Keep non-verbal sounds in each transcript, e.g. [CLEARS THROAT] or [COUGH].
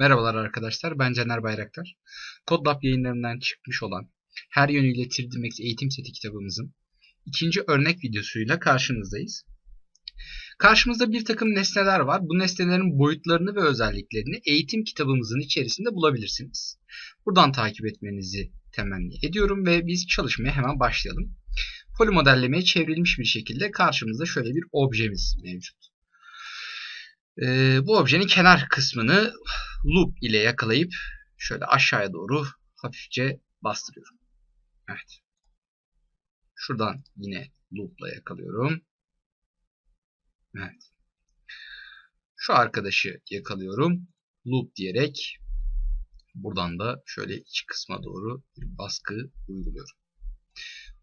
Merhabalar arkadaşlar, ben Caner Bayraktar. CodeLab yayınlarından çıkmış olan her yönüyle 3D Max eğitim seti kitabımızın ikinci örnek videosuyla karşınızdayız. Karşımızda bir takım nesneler var. Bu nesnelerin boyutlarını ve özelliklerini eğitim kitabımızın içerisinde bulabilirsiniz. Buradan takip etmenizi temenni ediyorum ve biz çalışmaya hemen başlayalım. Polimodellemeye çevrilmiş bir şekilde karşımızda şöyle bir objemiz mevcut. Ee, bu objenin kenar kısmını loop ile yakalayıp şöyle aşağıya doğru hafifçe bastırıyorum. Evet. Şuradan yine loop ile yakalıyorum. Evet. Şu arkadaşı yakalıyorum. Loop diyerek buradan da şöyle iç kısma doğru bir baskı uyguluyorum.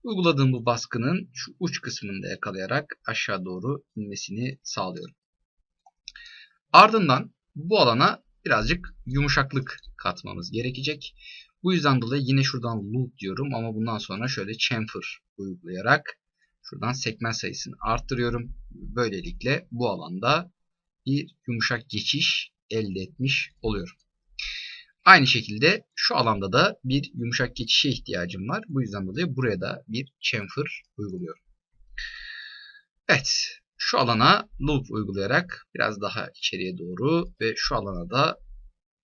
Uyguladığım bu baskının şu uç kısmını da yakalayarak aşağı doğru inmesini sağlıyorum. Ardından bu alana birazcık yumuşaklık katmamız gerekecek. Bu yüzden dolayı yine şuradan loop diyorum ama bundan sonra şöyle chamfer uygulayarak şuradan segment sayısını arttırıyorum. Böylelikle bu alanda bir yumuşak geçiş elde etmiş oluyorum. Aynı şekilde şu alanda da bir yumuşak geçişe ihtiyacım var. Bu yüzden dolayı buraya da bir chamfer uyguluyorum. Evet, şu alana loop uygulayarak biraz daha içeriye doğru ve şu alana da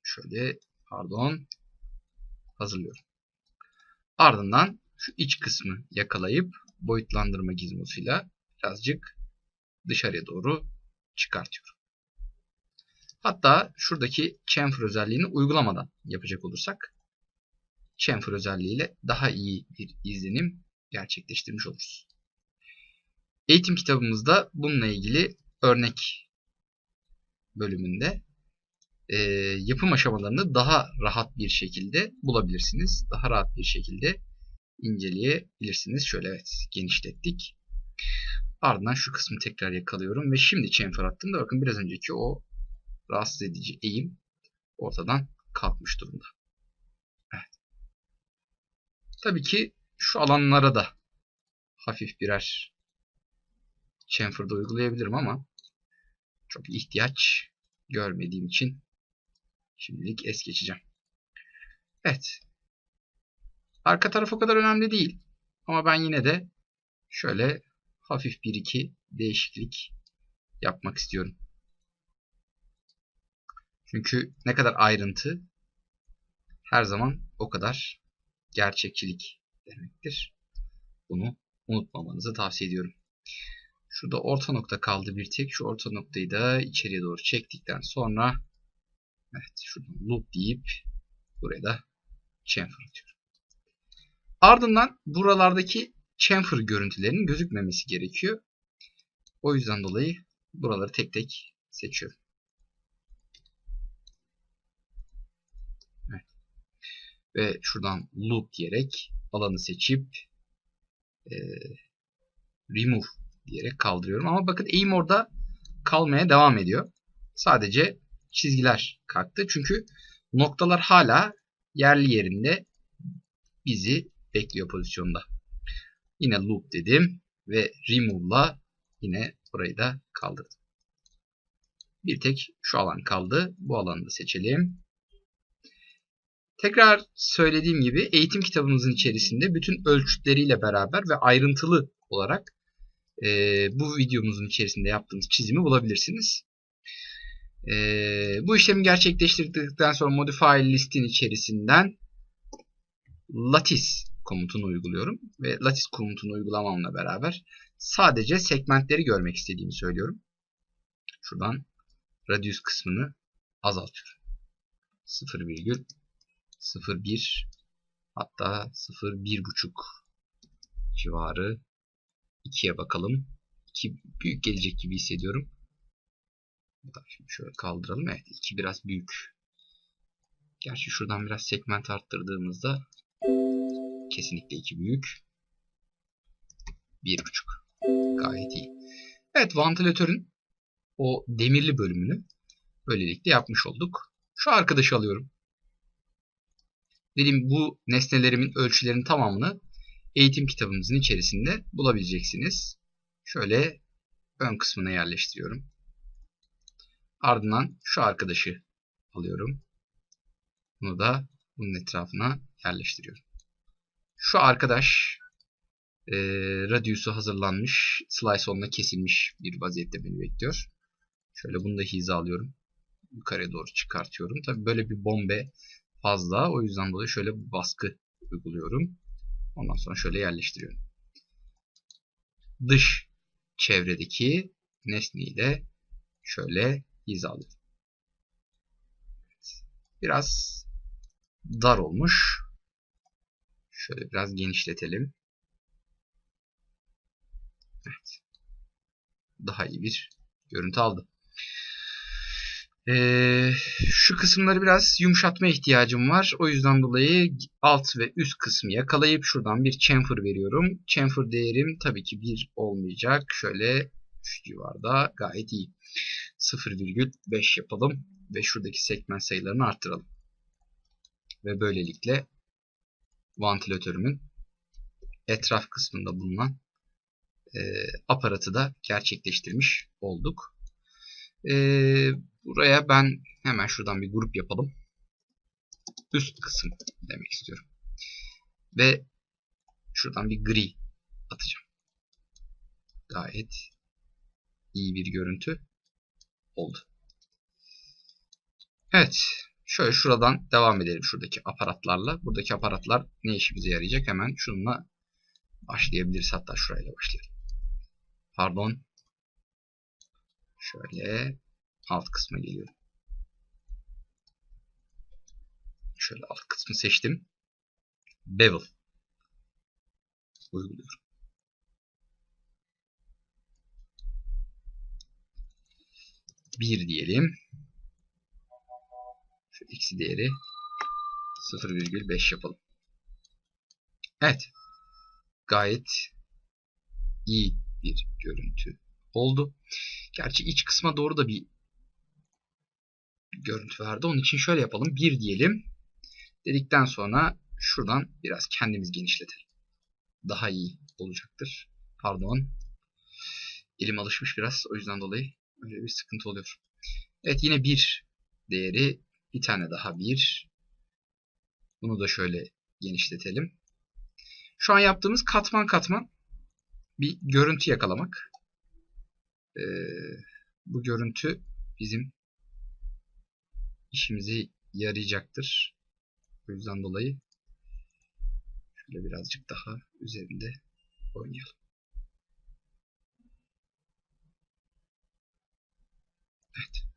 şöyle pardon hazırlıyorum. Ardından şu iç kısmı yakalayıp boyutlandırma gizmosuyla birazcık dışarıya doğru çıkartıyorum. Hatta şuradaki chamfer özelliğini uygulamadan yapacak olursak chamfer özelliğiyle daha iyi bir izlenim gerçekleştirmiş oluruz. Eğitim kitabımızda bununla ilgili örnek bölümünde e, yapım aşamalarını daha rahat bir şekilde bulabilirsiniz. Daha rahat bir şekilde inceleyebilirsiniz. Şöyle evet genişlettik. Ardından şu kısmı tekrar yakalıyorum ve şimdi chamfer attığımda bakın biraz önceki o rahatsız edici eğim ortadan kalkmış durumda. Evet. Tabii ki şu alanlara da hafif birer chamfer'da uygulayabilirim ama çok ihtiyaç görmediğim için şimdilik es geçeceğim. Evet. Arka taraf o kadar önemli değil. Ama ben yine de şöyle hafif bir iki değişiklik yapmak istiyorum. Çünkü ne kadar ayrıntı her zaman o kadar gerçekçilik demektir. Bunu unutmamanızı tavsiye ediyorum. Şurada orta nokta kaldı bir tek. Şu orta noktayı da içeriye doğru çektikten sonra evet şuradan loop deyip buraya da chamfer atıyorum. Ardından buralardaki chamfer görüntülerinin gözükmemesi gerekiyor. O yüzden dolayı buraları tek tek seçiyorum. Evet. Ve şuradan loop diyerek alanı seçip e, remove diyerek kaldırıyorum. Ama bakın eğim orada kalmaya devam ediyor. Sadece çizgiler kalktı. Çünkü noktalar hala yerli yerinde bizi bekliyor pozisyonda. Yine loop dedim ve remove'la yine burayı da kaldırdım. Bir tek şu alan kaldı. Bu alanı da seçelim. Tekrar söylediğim gibi eğitim kitabımızın içerisinde bütün ölçütleriyle beraber ve ayrıntılı olarak e, bu videomuzun içerisinde yaptığımız çizimi bulabilirsiniz. E, bu işlemi gerçekleştirdikten sonra modify listin içerisinden lattice komutunu uyguluyorum. Ve lattice komutunu uygulamamla beraber sadece segmentleri görmek istediğimi söylüyorum. Şuradan radius kısmını azaltıyorum. 0,01 hatta 0,1,5 civarı 2'ye bakalım. 2 büyük gelecek gibi hissediyorum. Şimdi şöyle kaldıralım. Evet 2 biraz büyük. Gerçi şuradan biraz segment arttırdığımızda kesinlikle 2 büyük. 1.5. Gayet iyi. Evet vantilatörün o demirli bölümünü böylelikle yapmış olduk. Şu arkadaşı alıyorum. Dediğim bu nesnelerimin ölçülerinin tamamını eğitim kitabımızın içerisinde bulabileceksiniz. Şöyle ön kısmına yerleştiriyorum. Ardından şu arkadaşı alıyorum. Bunu da bunun etrafına yerleştiriyorum. Şu arkadaş e, radiusu hazırlanmış. Slice onunla kesilmiş bir vaziyette beni bekliyor. Şöyle bunu da hizalıyorum. Yukarıya doğru çıkartıyorum. Tabi böyle bir bombe fazla. O yüzden dolayı şöyle bir baskı uyguluyorum. Ondan sonra şöyle yerleştiriyorum. Dış çevredeki nesneyi de şöyle hizalıyorum. Biraz dar olmuş. Şöyle biraz genişletelim. Evet. Daha iyi bir görüntü aldı. Ee, şu kısımları biraz yumuşatma ihtiyacım var. O yüzden dolayı alt ve üst kısmı yakalayıp şuradan bir chamfer veriyorum. Chamfer değerim tabii ki 1 olmayacak. Şöyle şu civarda gayet iyi. 0,5 yapalım ve şuradaki segment sayılarını arttıralım. Ve böylelikle vantilatörümün etraf kısmında bulunan e, aparatı da gerçekleştirmiş olduk. E, buraya ben hemen şuradan bir grup yapalım. Üst kısım demek istiyorum. Ve şuradan bir gri atacağım. Gayet iyi bir görüntü oldu. Evet. Şöyle şuradan devam edelim şuradaki aparatlarla. Buradaki aparatlar ne işimize yarayacak? Hemen şununla başlayabiliriz. Hatta şurayla başlayalım. Pardon. Şöyle alt kısma geliyorum. Şöyle alt kısmı seçtim. Bevel. Uyguluyorum. Bir diyelim. Şu eksi değeri 0,5 yapalım. Evet. Gayet iyi bir görüntü oldu. Gerçi iç kısma doğru da bir görüntü verdi. Onun için şöyle yapalım. 1 diyelim. Dedikten sonra şuradan biraz kendimiz genişletelim. Daha iyi olacaktır. Pardon. Elim alışmış biraz. O yüzden dolayı öyle bir sıkıntı oluyor. Evet yine 1 değeri bir tane daha 1. Bunu da şöyle genişletelim. Şu an yaptığımız katman katman bir görüntü yakalamak. Ee, bu görüntü bizim işimizi yarayacaktır. O yüzden dolayı şöyle birazcık daha üzerinde oynayalım. Evet.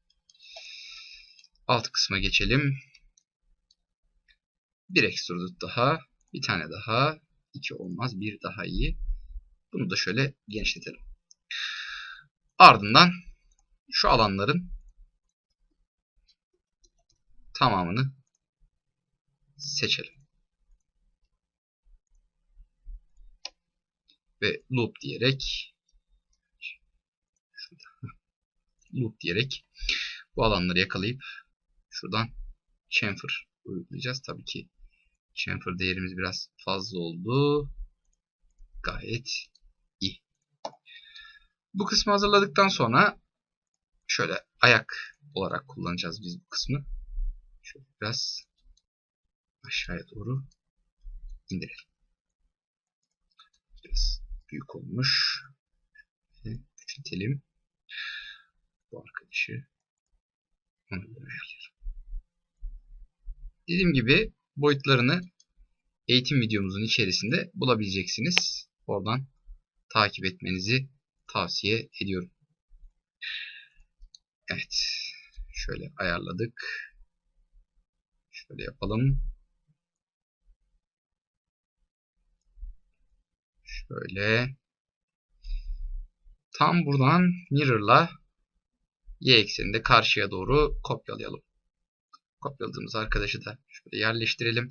Alt kısma geçelim. Bir extruded daha. Bir tane daha. iki olmaz. Bir daha iyi. Bunu da şöyle genişletelim. Ardından şu alanların tamamını seçelim. Ve loop diyerek [LAUGHS] loop diyerek bu alanları yakalayıp şuradan chamfer uygulayacağız. Tabii ki chamfer değerimiz biraz fazla oldu. Gayet iyi. Bu kısmı hazırladıktan sonra şöyle ayak olarak kullanacağız biz bu kısmı. Şöyle biraz aşağıya doğru indirelim. Biraz büyük olmuş. Küçültelim. Bu arkadaşı göre ayarlayalım. Dediğim gibi boyutlarını eğitim videomuzun içerisinde bulabileceksiniz. Oradan takip etmenizi tavsiye ediyorum. Evet. Şöyle ayarladık. Şöyle yapalım. Şöyle. Tam buradan mirror'la y ekseninde karşıya doğru kopyalayalım. Kopyaladığımız arkadaşı da şöyle yerleştirelim.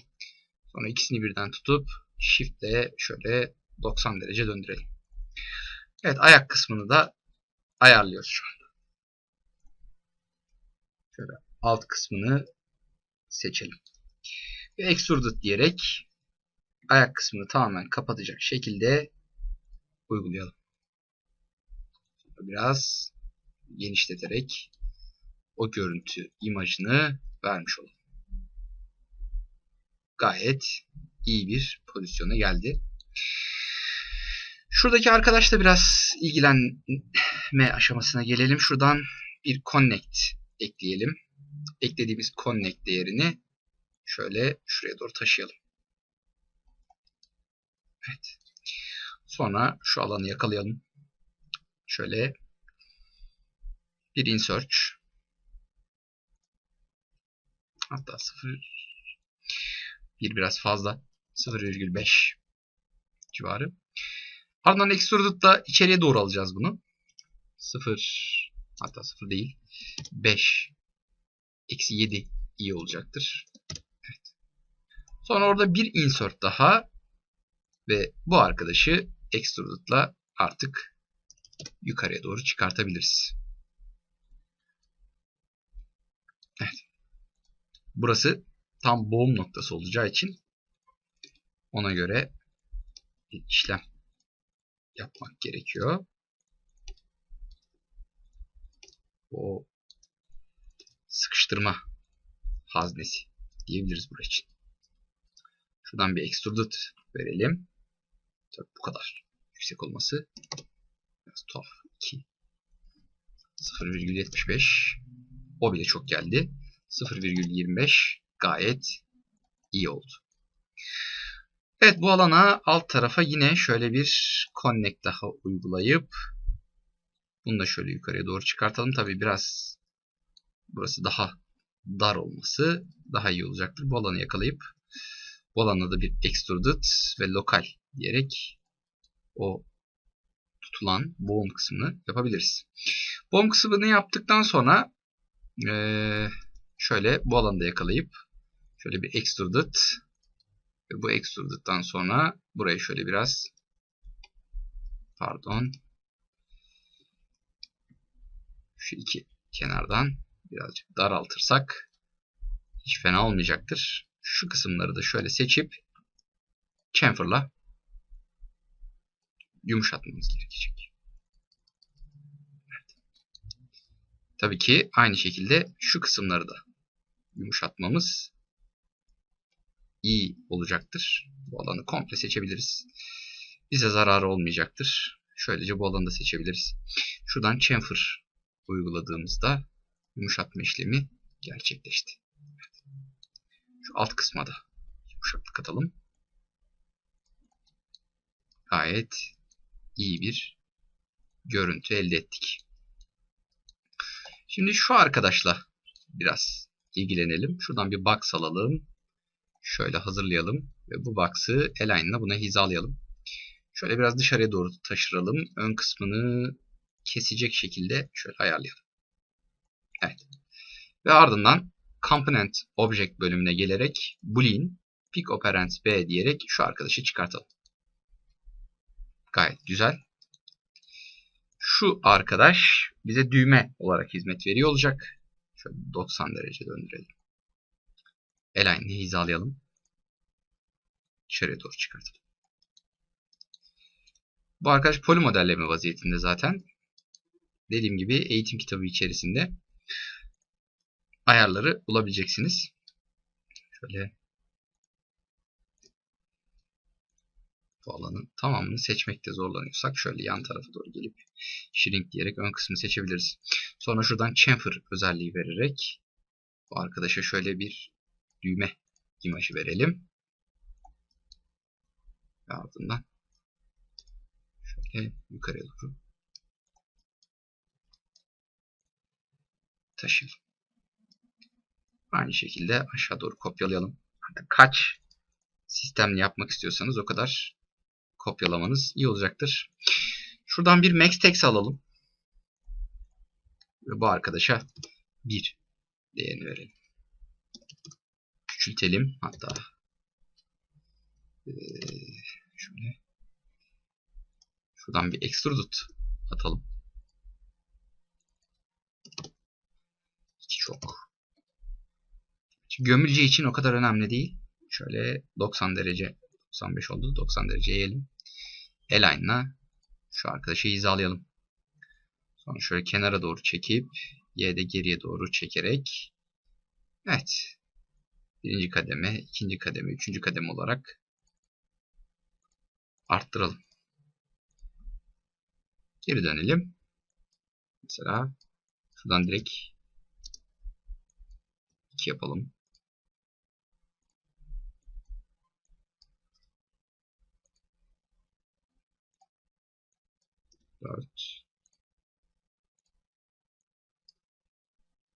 Sonra ikisini birden tutup shift şöyle 90 derece döndürelim. Evet ayak kısmını da ayarlıyoruz şu anda. Şöyle alt kısmını seçelim. Ve extruded diyerek ayak kısmını tamamen kapatacak şekilde uygulayalım. Biraz genişleterek o görüntü imajını vermiş olalım. gayet iyi bir pozisyona geldi. Şuradaki arkadaşla biraz ilgilenme aşamasına gelelim. Şuradan bir connect ekleyelim. Eklediğimiz connect değerini şöyle şuraya doğru taşıyalım. Evet. Sonra şu alanı yakalayalım. Şöyle bir insert hatta 0 bir biraz fazla 0,5 civarı. Ardından extruded'da içeriye doğru alacağız bunu. 0 hatta 0 değil 5 eksi 7 iyi olacaktır. Evet. Sonra orada bir insert daha ve bu arkadaşı extruded'la artık yukarıya doğru çıkartabiliriz. Evet. Burası tam boğum noktası olacağı için ona göre işlem yapmak gerekiyor. O sıkıştırma haznesi diyebiliriz buraya için. Şuradan bir extruded verelim. Tabii bu kadar yüksek olması biraz tuhaf. 2 0,75 o bile çok geldi. 0,25 gayet iyi oldu. Evet bu alana alt tarafa yine şöyle bir connect daha uygulayıp bunu da şöyle yukarıya doğru çıkartalım. Tabi biraz burası daha dar olması daha iyi olacaktır. Bu alanı yakalayıp bu alanda da bir extruded ve lokal diyerek o tutulan boğum kısmını yapabiliriz. Boğum kısmını yaptıktan sonra ee, şöyle bu alanda yakalayıp şöyle bir extruded ve bu extruded'dan sonra burayı şöyle biraz pardon şu iki kenardan birazcık daraltırsak hiç fena olmayacaktır. Şu kısımları da şöyle seçip chamfer'la yumuşatmamız gerekecek. Evet. Tabii ki aynı şekilde şu kısımları da yumuşatmamız iyi olacaktır. Bu alanı komple seçebiliriz. Bize zararı olmayacaktır. Şöylece bu alanı da seçebiliriz. Şuradan chamfer uyguladığımızda yumuşatma işlemi gerçekleşti. Şu alt kısma da yumuşaklık atalım. Gayet iyi bir görüntü elde ettik. Şimdi şu arkadaşla biraz ilgilenelim. Şuradan bir box alalım. Şöyle hazırlayalım. Ve bu box'ı align'la buna hizalayalım. Şöyle biraz dışarıya doğru taşıralım. Ön kısmını kesecek şekilde şöyle ayarlayalım. Evet. Ve ardından Component Object bölümüne gelerek Boolean Pick Operand B diyerek şu arkadaşı çıkartalım. Gayet güzel. Şu arkadaş bize düğme olarak hizmet veriyor olacak. Şöyle 90 derece döndürelim. Align'i hizalayalım. Dışarıya doğru çıkartalım. Bu arkadaş poli modelleme vaziyetinde zaten. Dediğim gibi eğitim kitabı içerisinde ayarları bulabileceksiniz. Şöyle bu alanın tamamını seçmekte zorlanıyorsak şöyle yan tarafa doğru gelip shrink diyerek ön kısmı seçebiliriz. Sonra şuradan chamfer özelliği vererek bu arkadaşa şöyle bir düğme imajı verelim. Ve ardından şöyle yukarıya doğru taşıyalım. Aynı şekilde aşağı doğru kopyalayalım. Kaç sistemli yapmak istiyorsanız o kadar kopyalamanız iyi olacaktır. Şuradan bir max text alalım. Ve bu arkadaşa 1 değerini verelim. Küçültelim. Hatta ee, şöyle şuradan bir extruded atalım. Çok. Gömülce için o kadar önemli değil. Şöyle 90 derece 95 oldu. 90 derece eğelim. Align'la şu arkadaşı hizalayalım. Sonra şöyle kenara doğru çekip Y'de geriye doğru çekerek Evet. birinci kademe, ikinci kademe, üçüncü kademe olarak arttıralım. Geri dönelim. Mesela şuradan direkt 2 yapalım. Dört.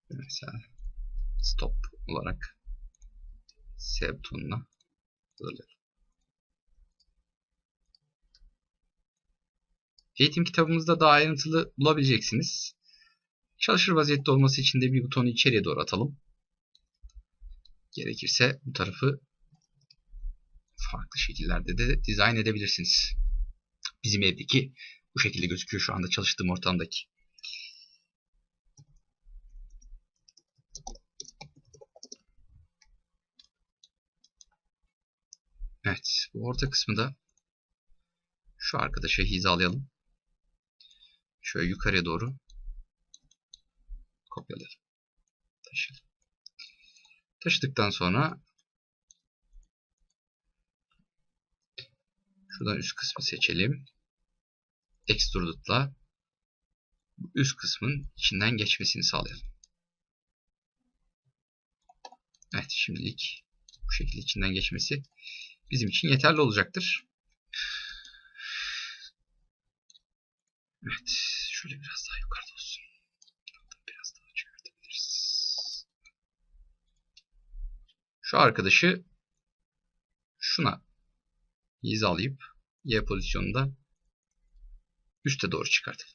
Mesela stop olarak S butonuna. Eğitim kitabımızda daha ayrıntılı bulabileceksiniz. Çalışır vaziyette olması için de bir butonu içeriye doğru atalım. Gerekirse bu tarafı farklı şekillerde de dizayn edebilirsiniz. Bizim evdeki bu şekilde gözüküyor şu anda çalıştığım ortamdaki. Evet, bu orta kısmı da şu arkadaşa hizalayalım. Şöyle yukarıya doğru kopyalayalım. Taşıyalım. Taşıdıktan sonra şuradan üst kısmı seçelim. Extruded'la üst kısmın içinden geçmesini sağlayalım. Evet şimdilik bu şekilde içinden geçmesi bizim için yeterli olacaktır. Evet şöyle biraz daha yukarıda olsun. Biraz daha çıkartabiliriz. Şu arkadaşı şuna hizalayıp Y pozisyonunda üste doğru çıkartalım.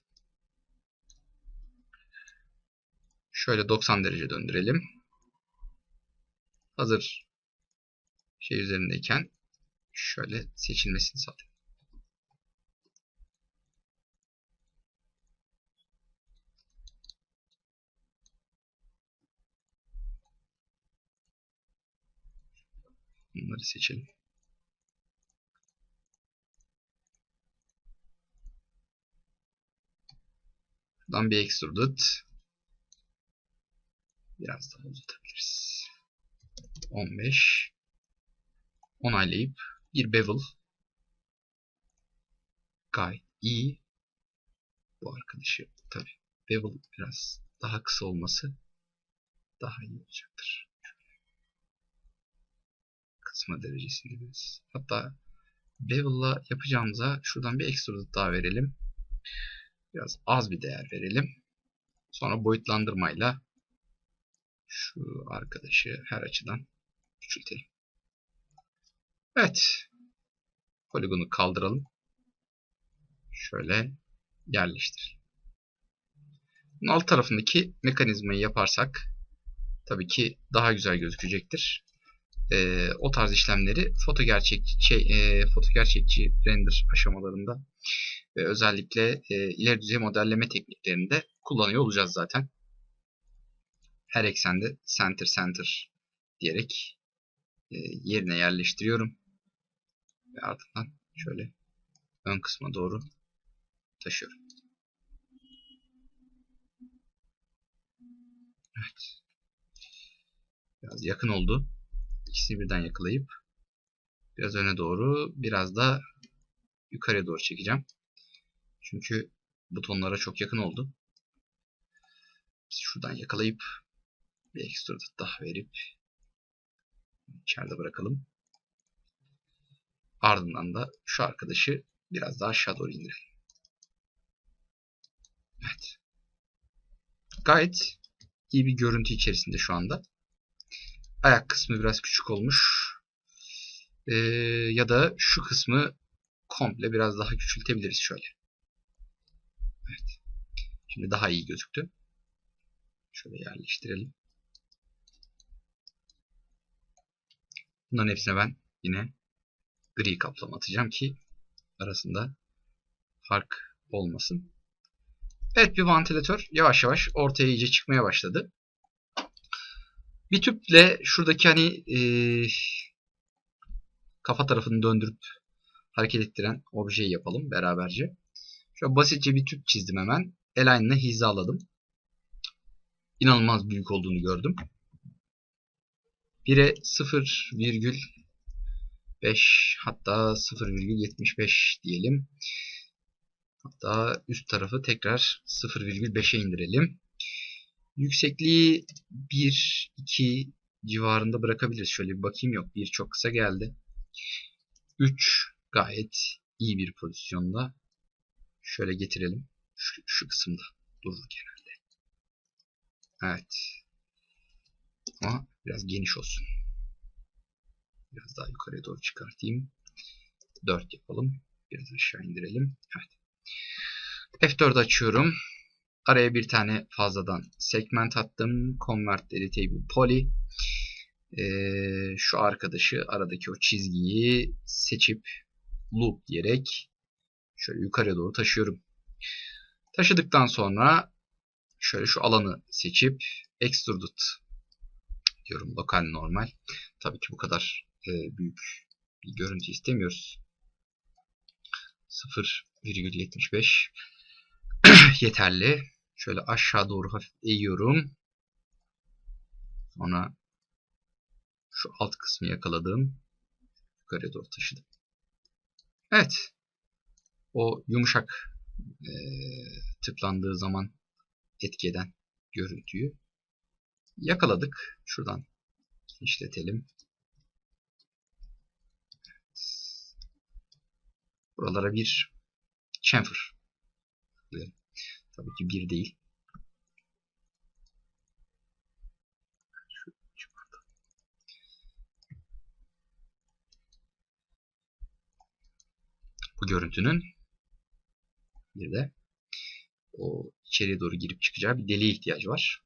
Şöyle 90 derece döndürelim. Hazır şey üzerindeyken şöyle seçilmesini sağlayalım. Bunları seçelim. Şuradan bir extruded. Biraz daha uzatabiliriz. 15. Onaylayıp bir bevel. Gayet iyi. Bu arkadaşı tabi bevel biraz daha kısa olması daha iyi olacaktır. Kısma derecesini biraz. Hatta bevel'la yapacağımıza şuradan bir extruded daha verelim. Biraz az bir değer verelim. Sonra boyutlandırmayla şu arkadaşı her açıdan küçültelim. Evet. Poligonu kaldıralım. Şöyle yerleştirelim. Bunun alt tarafındaki mekanizmayı yaparsak tabii ki daha güzel gözükecektir. Ee, o tarz işlemleri foto gerçekçi şey, e, foto gerçekçi render aşamalarında ve özellikle e, ileri düzey modelleme tekniklerinde kullanıyor olacağız zaten. Her eksende center center diyerek e, yerine yerleştiriyorum. Ve ardından şöyle ön kısma doğru taşıyorum. Evet. Biraz yakın oldu. İkisini birden yakalayıp biraz öne doğru biraz da yukarıya doğru çekeceğim. Çünkü butonlara çok yakın oldu. Şuradan yakalayıp bir ekstra daha verip içeride bırakalım. Ardından da şu arkadaşı biraz daha aşağı doğru indirelim. Evet. Gayet iyi bir görüntü içerisinde şu anda. Ayak kısmı biraz küçük olmuş. Ee, ya da şu kısmı komple biraz daha küçültebiliriz şöyle. Evet. Şimdi daha iyi gözüktü. Şöyle yerleştirelim. Bunların hepsine ben yine gri kaplama atacağım ki arasında fark olmasın. Evet bir vantilatör yavaş yavaş ortaya iyice çıkmaya başladı. Bir tüple şuradaki hani e, kafa tarafını döndürüp hareket ettiren objeyi yapalım beraberce. Şöyle basitçe bir tüp çizdim hemen. Align'la hizaladım. İnanılmaz büyük olduğunu gördüm. 1'e 0,5 hatta 0,75 diyelim. Hatta üst tarafı tekrar 0,5'e indirelim. Yüksekliği 1, 2 civarında bırakabiliriz. Şöyle bir bakayım yok. 1 çok kısa geldi. 3 gayet iyi bir pozisyonda. Şöyle getirelim. Şu, şu kısımda durur genelde. Evet. Ama biraz geniş olsun. Biraz daha yukarıya doğru çıkartayım. 4 yapalım. Biraz aşağı indirelim. Evet. F4 açıyorum. Araya bir tane fazladan segment attım. Convert editable poly. Ee, şu arkadaşı aradaki o çizgiyi seçip loop diyerek şöyle yukarıya doğru taşıyorum. Taşıdıktan sonra şöyle şu alanı seçip extruded diyorum lokal normal. Tabii ki bu kadar e, büyük bir görüntü istemiyoruz. 0,75 [CLEARS THROAT] yeterli. Şöyle aşağı doğru hafif eğiyorum. Sonra şu alt kısmı yakaladım. Yukarıya doğru taşıdım. Evet. O yumuşak e, tıklandığı zaman etki eden görüntüyü yakaladık. Şuradan genişletelim. Buralara bir chamfer. Tabii ki bir değil. Bu görüntünün bir de o içeriye doğru girip çıkacağı bir deliğe ihtiyacı var.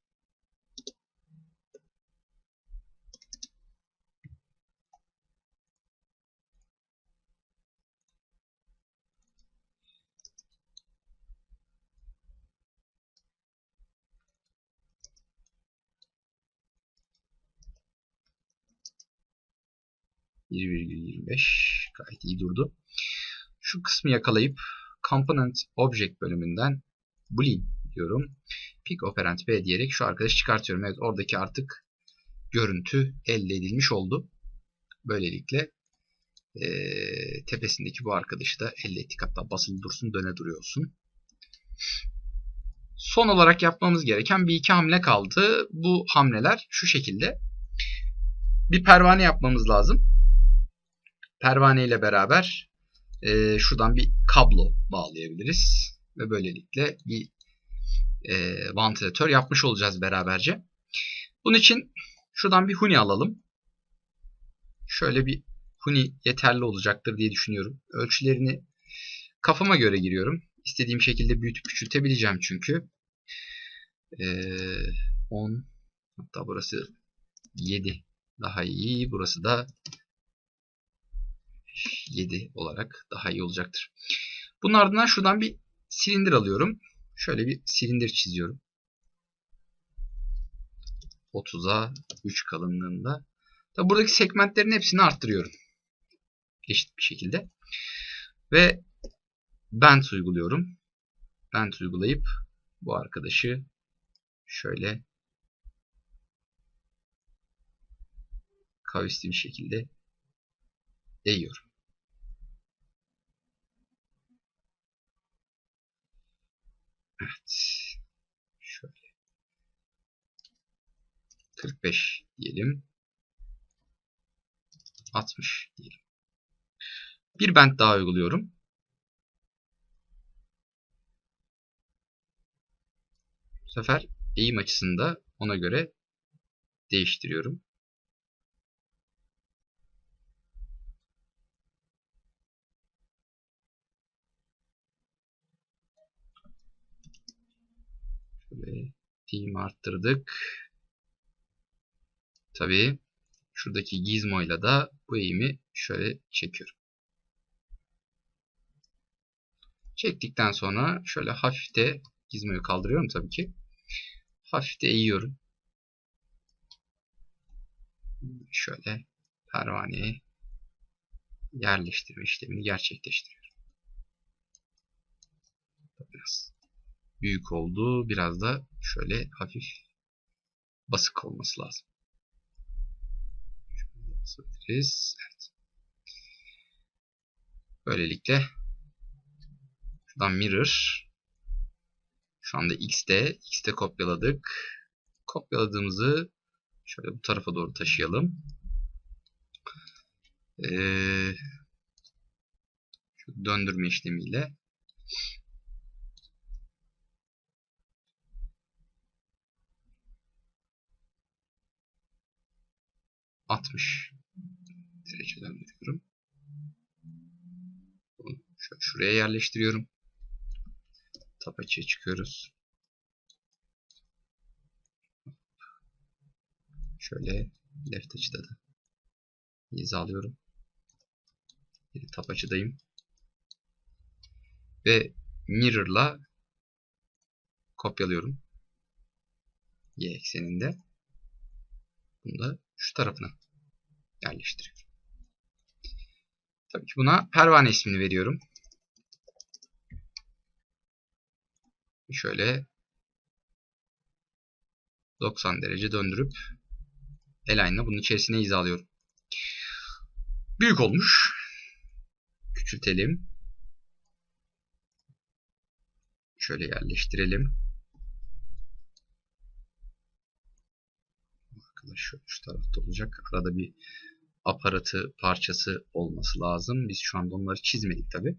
%1,25 gayet iyi durdu. Şu kısmı yakalayıp Component Object bölümünden Boolean diyorum. Pick operand B diyerek şu arkadaşı çıkartıyorum. Evet oradaki artık görüntü elde edilmiş oldu. Böylelikle e, tepesindeki bu arkadaşı da elde ettik. Hatta basılı dursun döne duruyorsun. Son olarak yapmamız gereken bir iki hamle kaldı. Bu hamleler şu şekilde. Bir pervane yapmamız lazım. Pervane ile beraber e, şuradan bir kablo bağlayabiliriz. Ve böylelikle bir e, vantilatör yapmış olacağız beraberce. Bunun için şuradan bir huni alalım. Şöyle bir huni yeterli olacaktır diye düşünüyorum. Ölçülerini kafama göre giriyorum. İstediğim şekilde büyütüp küçültebileceğim çünkü. Ee, 10 hatta burası 7 daha iyi. Burası da 7 olarak daha iyi olacaktır. Bunun ardından şuradan bir silindir alıyorum. Şöyle bir silindir çiziyorum. 30'a 3 kalınlığında. Tabi buradaki segmentlerin hepsini arttırıyorum. Eşit bir şekilde. Ve bent uyguluyorum. Bent uygulayıp bu arkadaşı şöyle kavisli bir şekilde eğiyorum. Evet. Şöyle. 45 diyelim. 60 diyelim. Bir bent daha uyguluyorum. Bu sefer eğim açısını da ona göre değiştiriyorum. Team arttırdık. Tabii şuradaki gizmo ile da bu eğimi şöyle çekiyorum. Çektikten sonra şöyle hafif de gizmoyu kaldırıyorum tabii ki. Hafif de eğiyorum. Şöyle pervaneye yerleştirme işlemini gerçekleştiriyorum. Biraz büyük oldu. Biraz da şöyle hafif basık olması lazım. basabiliriz. Evet. Böylelikle şuradan mirror şu anda x'te x'te kopyaladık. Kopyaladığımızı şöyle bu tarafa doğru taşıyalım. Ee, şu döndürme işlemiyle altmış derece döndürüyorum. Bunu şuraya yerleştiriyorum. Açıya çıkıyoruz. Şöyle left açıda da hizalıyorum. Bir tab açıdayım. Ve mirror'la kopyalıyorum. Y ekseninde. Bunu da şu tarafına yerleştiriyorum. Tabii ki buna pervane ismini veriyorum. Şöyle 90 derece döndürüp Align'la bunun içerisine hizalıyorum. Büyük olmuş. Küçültelim. Şöyle yerleştirelim. Şu, şu tarafta olacak. Arada bir aparatı parçası olması lazım. Biz şu anda onları çizmedik tabi.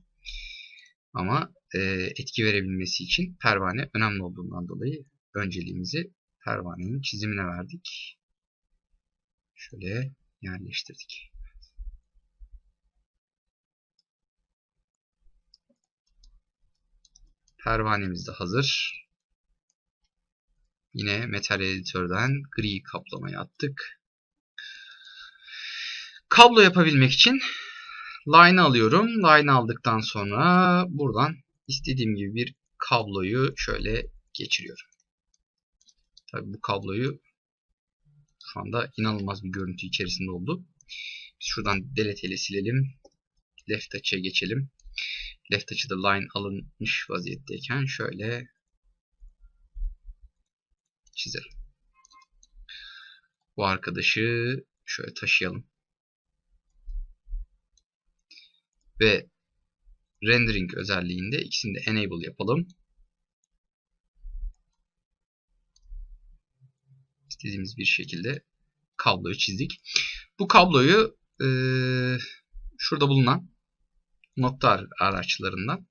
Ama e, etki verebilmesi için pervane önemli olduğundan dolayı önceliğimizi pervanenin çizimine verdik. Şöyle yerleştirdik. Pervanemiz de hazır. Yine Metal Editör'den gri kaplamayı attık. Kablo yapabilmek için line alıyorum. Line aldıktan sonra buradan istediğim gibi bir kabloyu şöyle geçiriyorum. Tabii bu kabloyu şu anda inanılmaz bir görüntü içerisinde oldu. Biz şuradan delete ile silelim. Left touch'a geçelim. Left touch'ı da line alınmış vaziyetteyken şöyle çizelim. Bu arkadaşı şöyle taşıyalım. Ve rendering özelliğinde ikisini de enable yapalım. istediğimiz bir şekilde kabloyu çizdik. Bu kabloyu e, şurada bulunan nokta araçlarından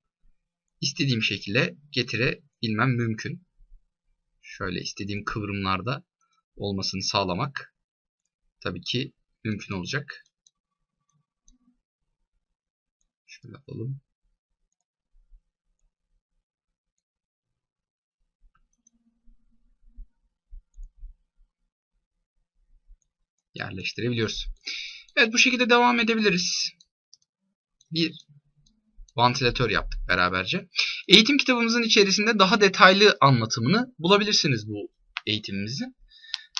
istediğim şekilde getirebilmem mümkün. Şöyle istediğim kıvrımlarda olmasını sağlamak tabii ki mümkün olacak. Şöyle yapalım. yerleştirebiliyoruz. Evet bu şekilde devam edebiliriz. Bir vantilatör yaptık beraberce. Eğitim kitabımızın içerisinde daha detaylı anlatımını bulabilirsiniz bu eğitimimizin.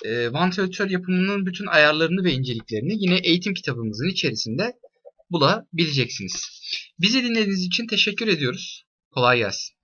E, vantilatör yapımının bütün ayarlarını ve inceliklerini yine eğitim kitabımızın içerisinde bulabileceksiniz. Bizi dinlediğiniz için teşekkür ediyoruz. Kolay gelsin.